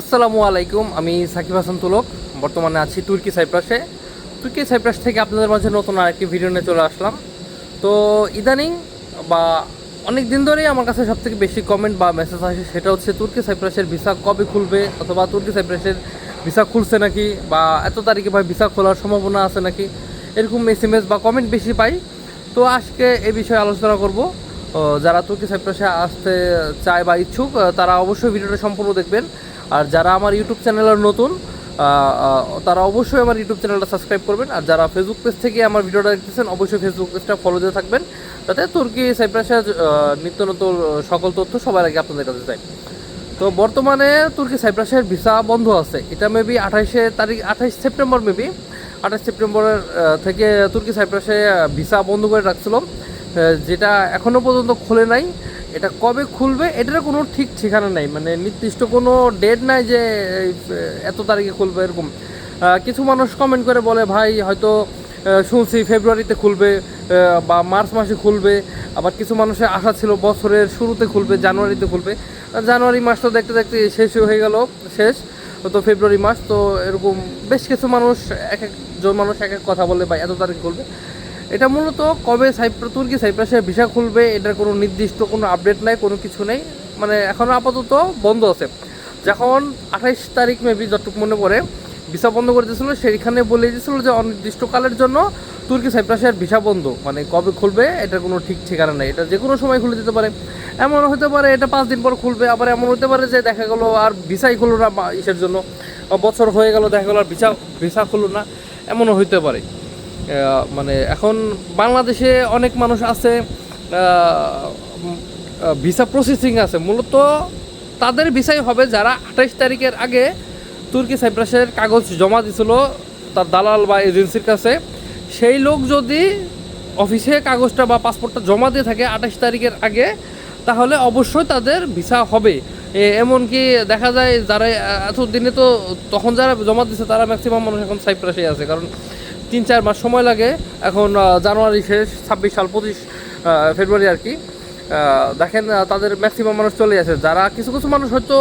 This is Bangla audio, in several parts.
আসসালামু আলাইকুম, আমি সাকিব হাসান তুলক। বর্তমানে আছি তুর্কি সাইপ্রাসে। তুর্কি সাইপ্রাস থেকে আপনাদের মাঝে নতুন আরেকটি ভিডিও নিয়ে চলে আসলাম। তো ইদানিং বা অনেক দিন ধরেই আমার কাছে সবথেকে বেশি কমেন্ট বা মেসেজ আসে সেটা হচ্ছে তুর্কি সাইপ্রাসের ভিসা কবে খুলবে অথবা তুর্কি সাইপ্রাসের ভিসা খুলছে নাকি বা এত তারিখে ভাই ভিসা খোলার সম্ভাবনা আছে নাকি? এরকম এস এম এস বা কমেন্ট বেশি পাই। তো আজকে এই বিষয়ে আলোচনা করব। যারা তুর্কি সাইপ্রাসে আসতে চায় বা ইচ্ছুক, তারা অবশ্যই ভিডিওটা সম্পূর্ণ দেখবেন। আর যারা আমার ইউটিউব চ্যানেলের নতুন তারা অবশ্যই আমার ইউটিউব চ্যানেলটা সাবস্ক্রাইব করবেন। আর যারা ফেসবুক পেজ থেকে আমার ভিডিওটা দেখতেছেন, অবশ্যই ফেসবুক পেজটা ফলো দিয়ে থাকবেন। যাতে তুর্কি সাইপ্রাসের নিত্য নতুন সকল তথ্য সবার আগে আপনাদের কাছে যায় তো বর্তমানে তুর্কি, সাইপ্রাসের ভিসা বন্ধ আছে। এটা মেবি আঠাইশে তারিখ, আঠাইশ সেপ্টেম্বর মেবি আঠাশ সেপ্টেম্বরের থেকে তুর্কি, সাইপ্রাসে ভিসা বন্ধ করে রাখছিল যেটা এখনও পর্যন্ত খোলে নাই। এটা কবে খুলবে, এটার কোনো ঠিক ঠিকানা নাই। মানে নির্দিষ্ট কোনো ডেট নাই যে এত তারিখে খুলবে এরকম। কিছু মানুষ কমেন্ট করে বলে, ভাই, হয়তো শুনছি ফেব্রুয়ারিতে খুলবে বা মার্চ মাসে খুলবে। আবার কিছু মানুষের আশা ছিল বছরের শুরুতে খুলবে জানুয়ারিতে খুলবে। জানুয়ারি মাস তো দেখতে দেখতে শেষ হয়ে গেল, শেষ। তো ফেব্রুয়ারি মাস, তো এরকম বেশ কিছু মানুষ, এক একজন মানুষ এক এক কথা বলে বা এত তারিখ খুলবে? এটা মূলত কবে সাইপ্র, তুর্কি সাইপ্রাসে ভিসা খুলবে, এটার কোনো নির্দিষ্ট কোনো আপডেট নাই, কোনো কিছু নেই। মানে এখন আপাতত বন্ধ আছে। যখন আঠাইশ তারিখ মেবি যতটুকু মনে পড়ে, ভিসা বন্ধ করে দিয়েছিল, সেইখানে বলে দিয়েছিল যে অনির্দিষ্টকালের জন্য তুর্কি সাইপ্রাসের ভিসা বন্ধ। মানে কবে খুলবে, এটার কোনো ঠিক ঠিকানা নেই। এটা যে কোনো সময় খুলে দিতে পারে। এমন হতে পারে এটা পাঁচ দিন পর খুলবে, আবার এমন হতে পারে যে দেখা গেলো আর ভিসাই খুললো না ইসের জন্য। বছর হয়ে গেল, দেখা গেলো আর ভিসা ভিসা খুললো না। এমনও হইতে পারে। মানে এখন বাংলাদেশে অনেক মানুষ আছে ভিসা প্রসেসিং আছে। মূলত তাদের ভিসাই হবে যারা আঠাইশ তারিখের আগে তুর্কি সাইপ্রাসের কাগজ জমা দিছিল তার দালাল বা এজেন্সির কাছে। সেই লোক যদি অফিসে কাগজটা বা পাসপোর্টটা জমা দিয়ে থাকে আঠাশ তারিখের আগে, তাহলে অবশ্যই তাদের ভিসা হবে। এমনকি দেখা যায় যারা এত দিনে তো তখন যারা জমা দিচ্ছে তারা ম্যাক্সিমাম মানুষ এখন সাইপ্রাসে আছে। কারণ তিন চার মাস সময় লাগে। এখন জানুয়ারি শেষ, ছাব্বিশ সাল, পঁচিশ ফেব্রুয়ারি আর কি। দেখেন তাদের ম্যাক্সিমাম মানুষ চলে আসে যারা কিছু কিছু মানুষ হয়তো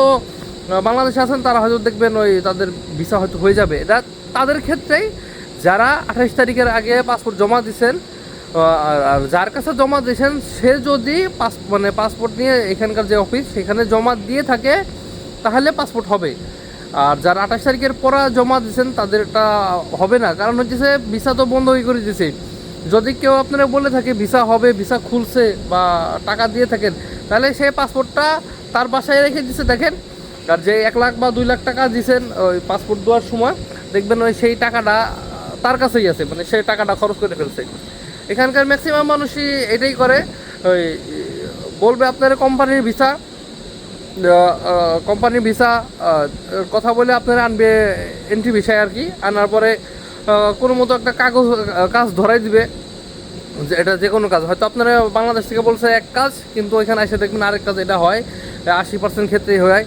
বাংলাদেশে আছেন, তারা হয়তো দেখবেন ওই তাদের ভিসা হয়তো হয়ে যাবে। এটা তাদের ক্ষেত্রেই, যারা আঠাশ তারিখের আগে পাসপোর্ট জমা দিয়েছেন আর যার কাছে জমা দিয়েছেন সে যদি পাস মানে পাসপোর্ট নিয়ে এখানকার যে অফিস সেখানে জমা দিয়ে থাকে, তাহলে পাসপোর্ট হবে। আর যারা আঠাশ তারিখের পরা জমা দিয়েছেন, তাদেরটা হবে না। কারণ হচ্ছে ভিসা তো বন্ধ হয়ে করে দিয়েছে। যদি কেউ আপনারা বলে থাকে, ভিসা হবে, ভিসা খুলছে বা টাকা দিয়ে থাকেন, তাহলে সেই পাসপোর্টটা তার বাসায় রেখে দিছে দেখেন, আর যে এক লাখ বা দুই লাখ টাকা দিয়েছেন, ওই পাসপোর্ট দেওয়ার সময়, দেখবেন ওই সেই টাকাটা তার কাছেই আছে। মানে সেই টাকাটা খরচ করে ফেলছে। এখানকার ম্যাক্সিমাম মানুষই এটাই করে, ওই বলবে আপনার কোম্পানির ভিসা কোম্পানির ভিসা কথা বলে আপনারা আনবে এন্ট্রি ভিসায় আর কি। আনার পরে কোনো মতো একটা কাগজ, কাজ ধরাই দিবে। এটা যে কোনো কাজ। হয়তো আপনারা বাংলাদেশ থেকে বলছে এক কাজ, কিন্তু ওইখানে এসে দেখবেন আরেক কাজ এটা হয়, আশি পার্সেন্ট ক্ষেত্রেই হয়।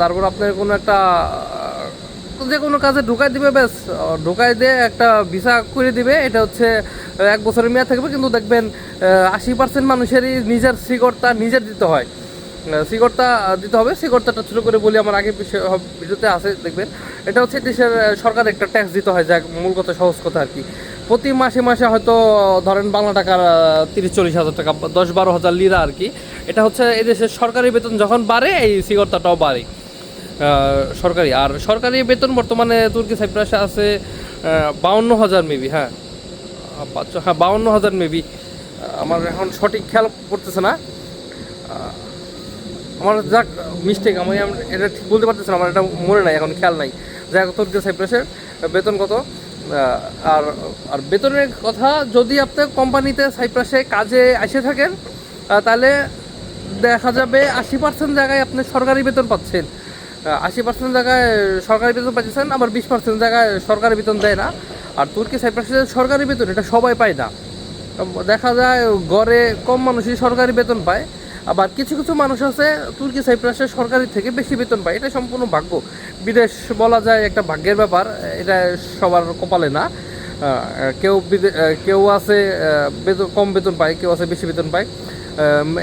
তারপর আপনার কোনো একটা যে কোনো কাজে ঢুকাই দিবে, ব্যাস। ঢুকাই দিয়ে একটা ভিসা করে দিবে। এটা হচ্ছে, এক বছরের মেয়াদ থাকবে, কিন্তু দেখবেন আশি পার্সেন্ট মানুষেরই নিজের শিকড়টা নিজের দিতে হয়। সিগরটা দিতে হবে। সিগরটাটা ছোটো করে বলি, আমার আগে ভিডিওতে আছে, দেখবেন। এটা হচ্ছে দেশের সরকার একটা ট্যাক্স দিতে হয় যা মূল কথা, সহজ কথা আর কি। প্রতি মাসে মাসে হয়তো, ধরেন বাংলা টাকার তিরিশ চল্লিশ হাজার টাকা দশ বারো হাজার লিরা আর কি। এটা হচ্ছে এই দেশের সরকারি বেতন যখন বাড়ে, এই সিগরটাটাও বাড়ে। সরকারি। আর সরকারি বেতন বর্তমানে তুর্কি, সাইপ্রাসে আছে বাউন্ন হাজার মেবি হ্যাঁ। হ্যাঁ বাউন্ন হাজার মেবি আমার এখন সঠিক খেয়াল করতেছে না। আমার যাক মিস্টেক আমি এটা ঠিক বলতে পারতেছি না, আমার এটা মনে নাই, এখন খেয়াল নাই। যাই হোক তুর্কি সাইপ্রাসের বেতন কত? আর আর বেতনের কথা যদি আপনি কোম্পানিতে সাইপ্রাসে কাজে এসে থাকেন তাহলে দেখা যাবে আশি পার্সেন্ট জায়গায় আপনি সরকারি বেতন পাচ্ছেন। আশি পার্সেন্ট জায়গায় সরকারি বেতন পাচ্ছেন আবার বিশ পার্সেন্ট জায়গায় সরকারি বেতন দেয় না। আর তুর্কি সাইপ্রাসের সরকারি বেতন? এটা সবাই পায় না। দেখা যায় গড়ে কম মানুষই সরকারি বেতন পায়। আবার কিছু কিছু মানুষ আছে, তুর্কি সাইপ্রাসের সরকারি থেকে বেশি বেতন পায়। এটা সম্পূর্ণ ভাগ্য। বিদেশ বলা যায় একটা ভাগ্যের ব্যাপার, এটা সবার কপালে না। কেউ কেউ আছে বেতন, কম বেতন পায়, কেউ আছে বেশি বেতন পায়।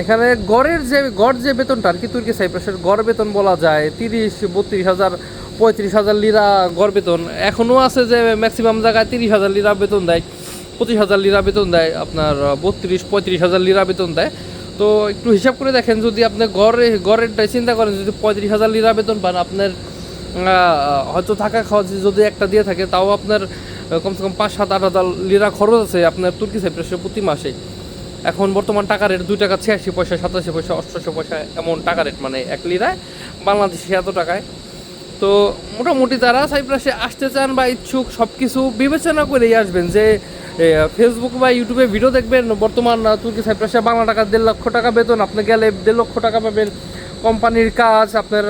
এখানে গড়ের যে, গড় যে বেতনটা আর কি তুর্কি সাইপ্রাসের গড় বেতন বলা যায়, তিরিশ, বত্রিশ হাজার, পঁয়ত্রিশ হাজার লিরা গড় বেতন। এখনও আছে যে ম্যাক্সিমাম জায়গায় তিরিশ হাজার লিরা বেতন দেয়, পঁচিশ হাজার লিরা বেতন দেয়, আপনার বত্রিশ, পঁয়ত্রিশ হাজার লিরা বেতন দেয়। তো একটু হিসাব করে দেখেন, যদি আপনি গড়ে, গড়েরটাই চিন্তা করেন, যদি পঁয়ত্রিশ হাজার লিরা বেতন পান, আপনার হয়তো থাকা খাওয়া যদি একটা দিয়ে থাকে, তাও আপনার কমসে কম পাঁচ, সাত, আট হাজার লিরা খরচ আছে আপনার তুর্কি সাইপ্রাসে প্রতি মাসে। এখন বর্তমান টাকা রেট দুই টাকা ছিয়াশি পয়সা, সাতাশি পয়সা অষ্টশো পয়সা এমন টাকা রেট মানে এক লিরায় বাংলাদেশে এত টাকায়। তো মোটামুটি তারা সাইপ্রাসে আসতে চান বা ইচ্ছুক সব কিছু বিবেচনা করেই আসবেন যে ফেসবুক বা ইউটিউবে ভিডিও দেখবেন। বর্তমান তুর্কি সাইপ্রাসে বাংলা টাকা দেড় লক্ষ টাকা বেতন। আপনি গেলে দেড় লক্ষ টাকা পাবেন। কোম্পানির কাজ আপনার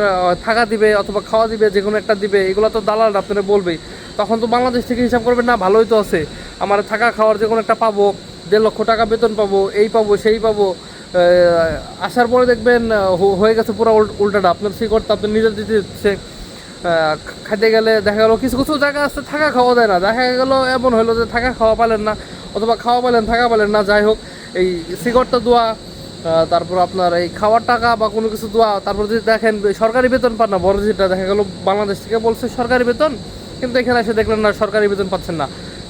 থাকা দিবে অথবা খাওয়া দিবে যে কোনো একটা দিবে। এগুলো তো দালাল, আপনারা বলবেই। তখন তো বাংলাদেশ থেকে হিসাব করবেন, না, ভালোই তো আছে। আমার থাকা খাওয়ার যে কোনো একটা পাবো, দেড় লক্ষ টাকা বেতন পাবো, এই পাবো, সেই পাবো। আসার পরে দেখবেন হয়ে গেছে পুরো উল- উল্টাটা। আপনার সেই করতে আপনি নিজের দিতে দিচ্ছে খাইতে গেলে দেখা গেলো কিছু কিছু জায়গা আছে, থাকা খাওয়া দেয় না। দেখা গেলো এমন হলো যে থাকা খাওয়া পালেন না, অথবা খাওয়া পালেন থাকা পালেন না, যাই হোক, এই সিগারটা দোয়া তারপর আপনার এই খাওয়ার টাকা বা কোনো কিছু দোয়া, তারপর যদি দেখেন সরকারি বেতন পান না বড় যেটা দেখা গেলো বাংলাদেশ থেকে বলছে সরকারি বেতন, কিন্তু এখানে এসে দেখলেন না, সরকারি বেতন পাচ্ছেন না।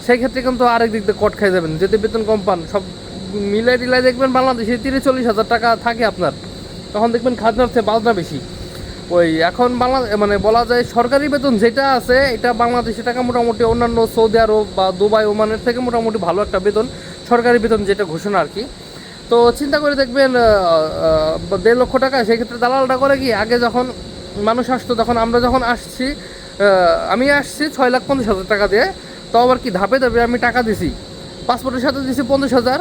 সেই ক্ষেত্রে কিন্তু আরেক দিক দিয়ে কট খাই যাবেন। যদি বেতন কম পান, সব মিলাই টিলাই দেখবেন বাংলাদেশে তিরিশ চল্লিশ হাজার টাকা থাকে আপনার। তখন দেখবেন খাজনার চেয়ে বাজনা বেশি। ওই, এখন বাংলা মানে বলা যায় সরকারি বেতন যেটা আছে, এটা বাংলাদেশি টাকা মোটামুটি অন্যান্য সৌদি আরব বা দুবাই, ওমানের থেকে মোটামুটি ভালো একটা বেতন, সরকারি বেতন যেটা ঘোষণা আর কি। তো চিন্তা করে দেখবেন দেড় লক্ষ টাকা, সেক্ষেত্রে দালালটা করে কি, আগে যখন মানুষ আসতো, তখন আমরা যখন আসছি আমি আসছি ছয় লাখ পঞ্চাশ হাজার টাকা দিয়ে, তো আবার কি ধাপে ধাপে আমি টাকা দিছি। পাসপোর্টের সাথে দিছি পঞ্চাশ হাজার,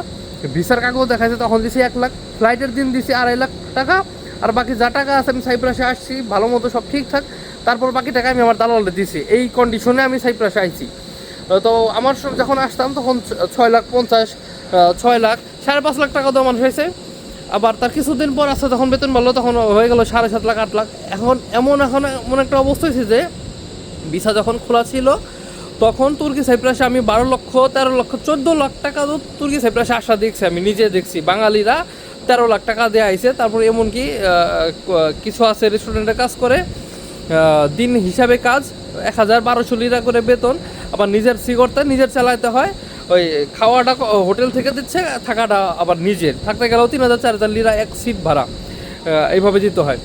ভিসার কাগজ দেখাচ্ছে তখন দিছি এক লাখ, ফ্লাইটের দিন দিছি আড়াই লাখ টাকা আর বাকি যা টাকা আছে আমি সাইপ্রাসে আসছি, ভালো মতো সব ঠিকঠাক তারপর বাকি টাকা আমি আমার দালালে দিছি। এই কন্ডিশনে আমি সাইপ্রাসে আইছি। তো আমার সব যখন আসতাম তখন ছয় লাখ পঞ্চাশ ছয় লাখ, সাড়ে পাঁচ লাখ টাকা দেওয়া মানুষ হয়েছে। আবার তার কিছুদিন পর আসছে তখন বেতন বাড়লো, তখন হয়ে গেল সাড়ে সাত লাখ, আট লাখ। এখন এমন এখন এমন একটা অবস্থা হয়েছে যে, ভিসা যখন খোলা ছিল, তখন তুর্কি সাইপ্রাসে আমি বারো লক্ষ, তেরো লক্ষ, চোদ্দ লাখ টাকা তুর্কি সাইপ্রাসে আসা দেখছি, আমি নিজে দেখছি। বাঙালিরা তেরো লাখ টাকা দেওয়া আইছে তারপর এমনকি কিছু আছে রেস্টুরেন্টে কাজ করে দিন হিসাবে কাজ এক হাজার বারোশো লিরা করে বেতন, আবার নিজের সিগরতে নিজের চালাইতে হয়। ওই খাওয়াটা হোটেল থেকে দিচ্ছে, থাকাটা আবার নিজের। থাকতে গেলেও তিন হাজার চার হাজার লিরা এক সিট ভাড়া এইভাবে দিতে হয়।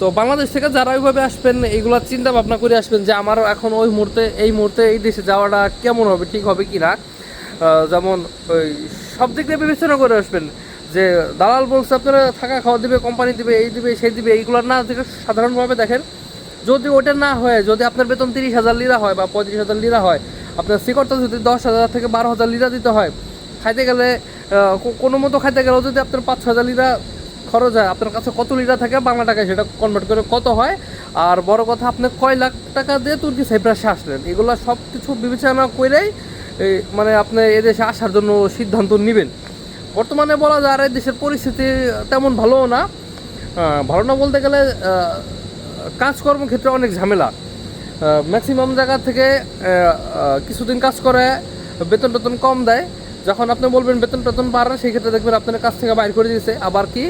তো বাংলাদেশ থেকে যারা ওইভাবে আসবেন, এইগুলো চিন্তা ভাবনা করে আসবেন যে আমারও এখন ওই মুহূর্তে, এই মুহূর্তে এই দেশে যাওয়াটা কেমন হবে, ঠিক হবে কি না যেমন ওই সব দিক দিয়ে বিবেচনা করে আসবেন। যে দালাল বলছে আপনারা থাকা খাওয়া দিবে কোম্পানি দিবে, এই দিবে, সেই দিবে, এইগুলো না থেকে সাধারণভাবে দেখেন। যদি ওটা না হয়, যদি আপনার বেতন তিরিশ হাজার লিরা হয় বা পঁয়ত্রিশ হাজার লিরা হয়, আপনার সিকরটা যদি দশ হাজার থেকে বারো হাজার লিরা দিতে হয়, খাইতে গেলে কোনো মতো খাইতে গেলেও যদি আপনার পাঁচ হাজার লিরা খরচ হয়, আপনার কাছে কত লিটার থাকে বাংলা টাকায় সেটা কনভার্ট করে কত হয়? আর বড় কথা, আপনি কয় লাখ টাকা দিয়ে তুর্কি সাইপ্রাসে আসলেন? এগুলো সব কিছু বিবেচনা করেই মানে আপনি এদেশে আসার জন্য সিদ্ধান্ত নেবেন। বর্তমানে বলা যায় আর দেশের পরিস্থিতি তেমন ভালোও না। ভালো না বলতে গেলে কাজকর্ম ক্ষেত্রে অনেক ঝামেলা। ম্যাক্সিমাম জায়গা থেকে কিছুদিন কাজ করে, বেতন টেতন কম দেয়। যখন আপনি বলবেন বেতন টেতন বাড়ে, সেই ক্ষেত্রে দেখবেন আপনার কাজ থেকে বাইর করে দিয়েছে। আবার কি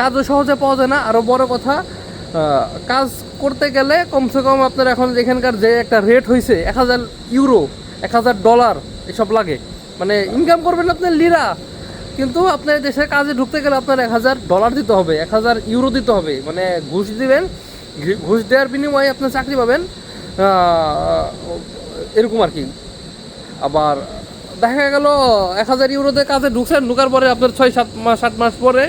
কাজও সহজে পাওয়া যায় না। আরও বড় কথা কাজ করতে গেলে কমসে কম আপনার এখন এখানকার যে একটা রেট হয়েছে এক হাজার ইউরো এক হাজার ডলার এসব লাগে। মানে ইনকাম করবেন আপনার লিরা কিন্তু আপনার দেশের কাজে ঢুকতে গেলে আপনার এক হাজার ডলার দিতে হবে, এক হাজার ইউরো দিতে হবে। মানে ঘুষ দিবেন ঘুষ দেওয়ার বিনিময়ে আপনার চাকরি পাবেন এরকম আর কি। আবার দেখা গেল এক হাজার ইউরোতে কাজে ঢুকছেন, ঢুকার পরে আপনার ছয়, সাত মাস সাত মাস পরে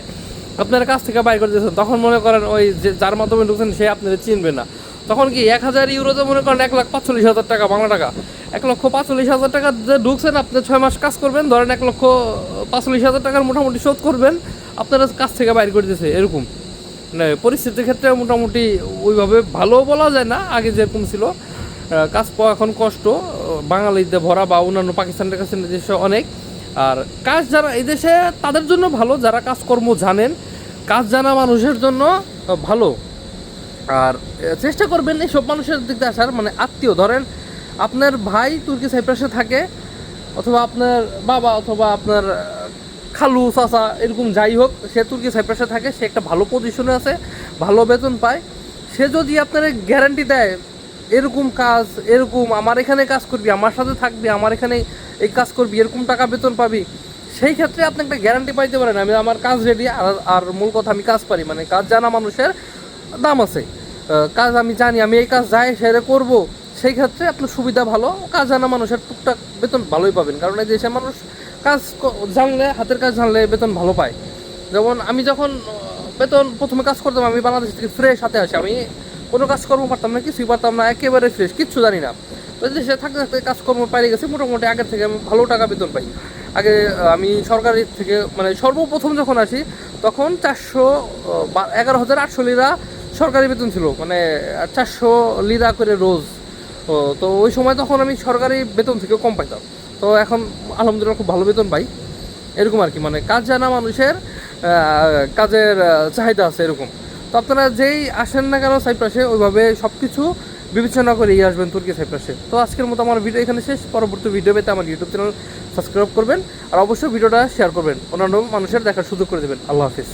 আপনার কাছ থেকে বাইর করে দিয়েছেন। তখন মনে করেন ওই যে যার মাধ্যমে ঢুকছেন সে আপনার চিনবে না। তখন কি এক হাজার ইউরোতে মনে করেন এক লাখ পাঁচচল্লিশ হাজার টাকা, বাংলা টাকা। এক লক্ষ পাঁচচল্লিশ হাজার টাকা যে ঢুকছেন, আপনি ছয় মাস কাজ করবেন, ধরেন এক লক্ষ পাঁচচল্লিশ হাজার টাকার মোটামুটি শোধ করবেন, আপনারা কাজ থেকে বাইর করে দিয়েছে, এরকম। মানে পরিস্থিতির ক্ষেত্রে মোটামুটি ওইভাবে ভালো বলা যায় না, আগে যেরকম ছিল। কাজ পাওয়া এখন কষ্ট, বাঙালিদের ভরা বা অন্যান্য পাকিস্তানের কাছে দেশে অনেক। আর কাজ যারা এই দেশে, তাদের জন্য ভালো, যারা কাজকর্ম জানেন, কাজ জানা মানুষের জন্য ভালো। আর চেষ্টা করবেন এইসব মানুষের দিক দিয়ে আসার মানে আত্মীয়, ধরেন আপনার ভাই তুর্কি সাইপ্রাসে থাকে, অথবা আপনার বাবা অথবা আপনার খালু, চাচা, এরকম যাই হোক, সে তুর্কি সাইপ্রাসে থাকে, সে একটা ভালো পজিশনে আছে, ভালো বেতন পায়। সে যদি আপনার গ্যারান্টি দেয়, এরকম কাজ, এরকম আমার এখানে কাজ করবি, আমার সাথে থাকবি, আমার এখানে এই কাজ করবি, এরকম টাকা বেতন পাবি, সেই ক্ষেত্রে আপনি একটা গ্যারান্টি পাইতে পারেন, আমি আমার কাজ রেডি আর আর মূল কথা আমি কাজ পারি মানে কাজ জানা মানুষের দাম আছে। কাজ আমি জানি, আমি এই কাজ যাই, সেরে করব। সেই ক্ষেত্রে আপনার সুবিধা ভালো। কাজ জানা মানুষের টুকটাক বেতন ভালোই পাবেন। কারণ এই দেশে মানুষ কাজ জানলে, হাতের কাজ জানলে বেতন ভালো পায়। যেমন আমি যখন বেতন প্রথমে কাজ করতাম, আমি বাংলাদেশ থেকে ফ্রেশ হাতে আসি। আমি কোনো কাজকর্ম পারতাম না, কিছুই পারতাম না, একেবারে ফ্রেশ কিচ্ছু জানি না। তো দেশে থাকতে থাকতে কাজকর্ম পাইলে গেছে, মোটামুটি আগের থেকে আমি ভালো টাকা বেতন পাই। আগে আমি সরকারি থেকে মানে সর্বপ্রথম যখন আসি, তখন চারশো এগারো হাজার আটশো লিরা সরকারি বেতন ছিল মানে চারশো লিরা করে রোজ। তো ওই সময় তখন আমি সরকারি বেতন থেকে কম পাইতাম। তো এখন আলহামদুলিল্লাহ খুব ভালো বেতন পাই। এরকম আর কি মানে কাজ জানা মানুষের কাজের চাহিদা আছে এরকম। তো আপনারা যেই আসেন না কেন সাইপ্রাসে, ওইভাবে সব কিছু বিবেচনা করে এই আসবেন তুর্কি সাইপ্রাসে। তো আজকের মতো আমার ভিডিও এখানে শেষ। পরবর্তী ভিডিও পেতে আমার ইউটিউব চ্যানেল সাবস্ক্রাইব করবেন। আর অবশ্যই ভিডিওটা শেয়ার করবেন। অন্যান্য মানুষের দেখার সুযোগ করে দেবেন। আল্লাহ হাফিজ।